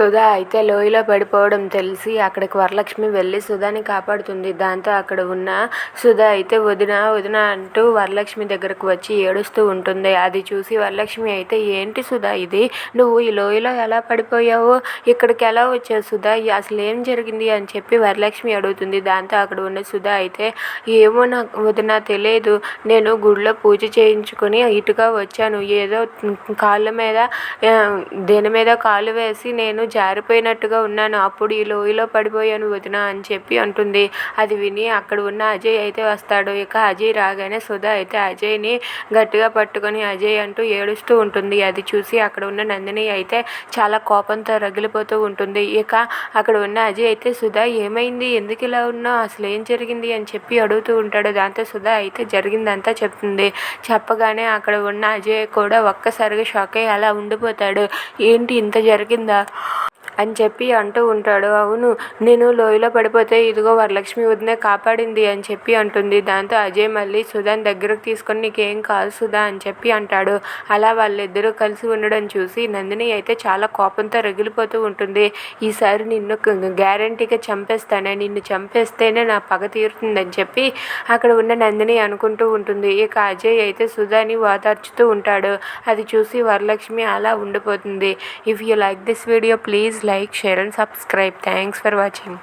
సుధా అయితే లోయలో పడిపోవడం తెలిసి అక్కడికి వరలక్ష్మి వెళ్ళి సుధాని కాపాడుతుంది. దాంతో అక్కడ ఉన్న సుధా అయితే వదిన వదిన అంటూ వరలక్ష్మి దగ్గరకు వచ్చి ఏడుస్తూ ఉంటుంది. అది చూసి వరలక్ష్మి అయితే ఏంటి సుధా ఇది? నువ్వు ఈ లోయలో ఎలా పడిపోయావు? ఇక్కడికి ఎలా వచ్చావు సుధా? అసలు ఏం జరిగింది? అని చెప్పి వరలక్ష్మి అడుగుతుంది. దాంతో అక్కడ ఉన్న సుధా అయితే ఏమో నాకు వదిన తెలియదు. నేను గుడిలో పూజ చేయించుకొని ఇటుగా వచ్చాను. ఏదో కాళ్ళ మీద దేని మీద కాలు వేసి నేను జారిపోయినట్టుగా ఉన్నాను. అప్పుడు ఈ లోయలో పడిపోయాను వదిన అని చెప్పి అంటుంది. అది విని అక్కడ ఉన్న అజయ్ అయితే వస్తాడు. ఇక అజయ్ రాగానే సుధా అయితే అజయ్ని గట్టిగా పట్టుకొని అజయ్ అంటూ ఏడుస్తూ ఉంటుంది. అది చూసి అక్కడ ఉన్న నందిని అయితే చాలా కోపంతో రగిలిపోతూ ఉంటుంది. ఇక అక్కడ ఉన్న అజయ్ అయితే సుధా ఏమైంది? ఎందుకు ఇలా ఉన్నావు? అసలు ఏం జరిగింది? అని చెప్పి అడుగుతూ ఉంటాడు. దాంతో సుధా అయితే జరిగిందంతా చెప్తుంది. చెప్పగానే అక్కడ ఉన్న అజయ్ కూడా ఒక్కసారిగా షాక్ అయ్యి అలా ఉండిపోతాడు. ఏంటి ఇంత జరిగిందా? అని చెప్పి అంటూ ఉంటాడు. అవును నేను లోయలో పడిపోతే ఇదిగో వరలక్ష్మి వదినే కాపాడింది అని చెప్పి అంటుంది. దాంతో అజయ్ మళ్ళీ సుధాని దగ్గరకు తీసుకొని నీకేం కాదు సుధా అని చెప్పి అంటాడు. అలా వాళ్ళిద్దరూ కలిసి ఉండడం చూసి నందిని అయితే చాలా కోపంతో రగిలిపోతూ ఉంటుంది. ఈసారి నిన్ను గ్యారంటీగా చంపేస్తానే నిన్ను చంపేస్తేనే నా పగ తీరుతుందని చెప్పి అక్కడ ఉన్న నందిని అనుకుంటూ ఉంటుంది. ఇక అజయ్ అయితే సుధాని ఓదార్చుతూ ఉంటాడు. అది చూసి వరలక్ష్మి అలా ఉండిపోతుంది. If you like this video please like share and subscribe thanks for watching